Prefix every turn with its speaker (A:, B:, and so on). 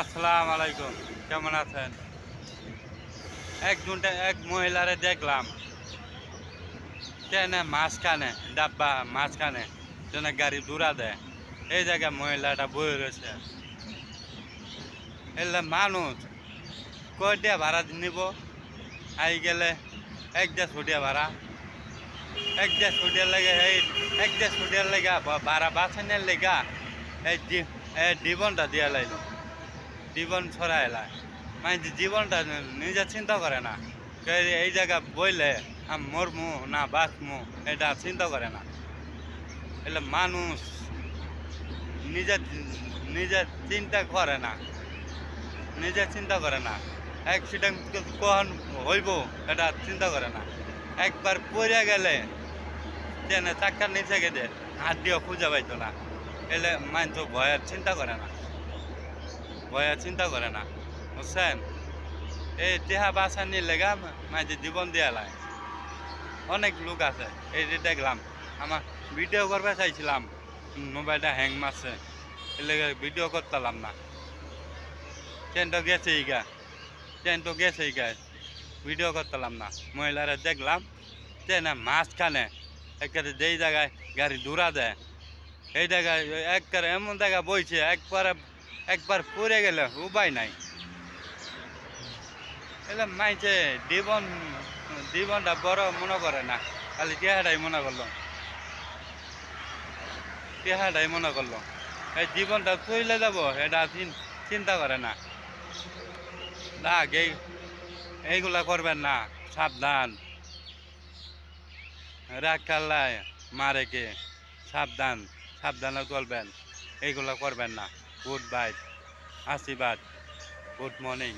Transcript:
A: আসসালাম আলাইকুম, কেমন আছেন? এক ঘণ্টা এক মহিলারে দেখলাম। কেন মাঝখানে, ডাব্বা মাঝখানে যেন গাড়ি দূরা দেয়। এই জায়গায় মহিলাটা বয়ে রয়েছে। এলে মানুষ কয়টা ভাড়া নিব? আই গেলে এক দেড় ছুটিয়া ভাড়া। এক দেড় ছুটিয়ার লেগে এই এক দেড় ছুটিয়ার লেগা ভাড়া বাঁচানোর লেগা এই এই জীবনটা দিয়া লাইলো। জীবন ছড়া এলায় মানে জীবনটা নিজে চিন্তা করে না। এই জায়গা বইলে আম মরমু না বাঁচমু, এটা চিন্তা করে না। এলে মানুষ নিজে নিজে চিন্তা করে না। নিজে চিন্তা করে না। অ্যাক্সিডেন্ট কখন হইব, এটা চিন্তা করে না। একবার পড়ে গেলে ট্রেনে চাক্কার নিচে গেলে হাত দিয়ে খুঁজে পাইতো না। এলে মাইন তো ভয়ের চিন্তা করে না। ভয়ের চিন্তা করে না, বুঝছেন? এই দেহা বাসা নিয়ে লেগা মাঝে জীবন দিয়া লাই। অনেক লোক আছে, এই যে দেখলাম, আমার ভিডিও করবে চাইছিলাম, মোবাইলটা হ্যাং মারছে, এর লেগে ভিডিও করতাম না। ট্রেন তো গেছে ট্রেন তো গেছে ইগা ভিডিও করতাম না। মহিলারা দেখলাম ট্রেনে মাঝখানে একেবারে যেই জায়গায় গাড়ি দূরা দেয় এই জায়গায়, একবারে এমন জায়গা বইছে, একবারে একবার পড়ে গেলে উপায় নাই। এলে মাইছে জীবন, জীবনটা বড় মনে করে না, খালি টেহাটাই মনে করল। টেহাটাই মনে করল। এই জীবনটা চলে যাব, এটা চিন- চিন্তা করে না। রাগ, এই, এইগুলা করবেন না, সাবধান। রাগ কাল্লায় মারে কে, সাবধান, সাবধানে চলবেন, এইগুলো করবেন না। গুড বাই আশীর্বাদ গুড মর্নিং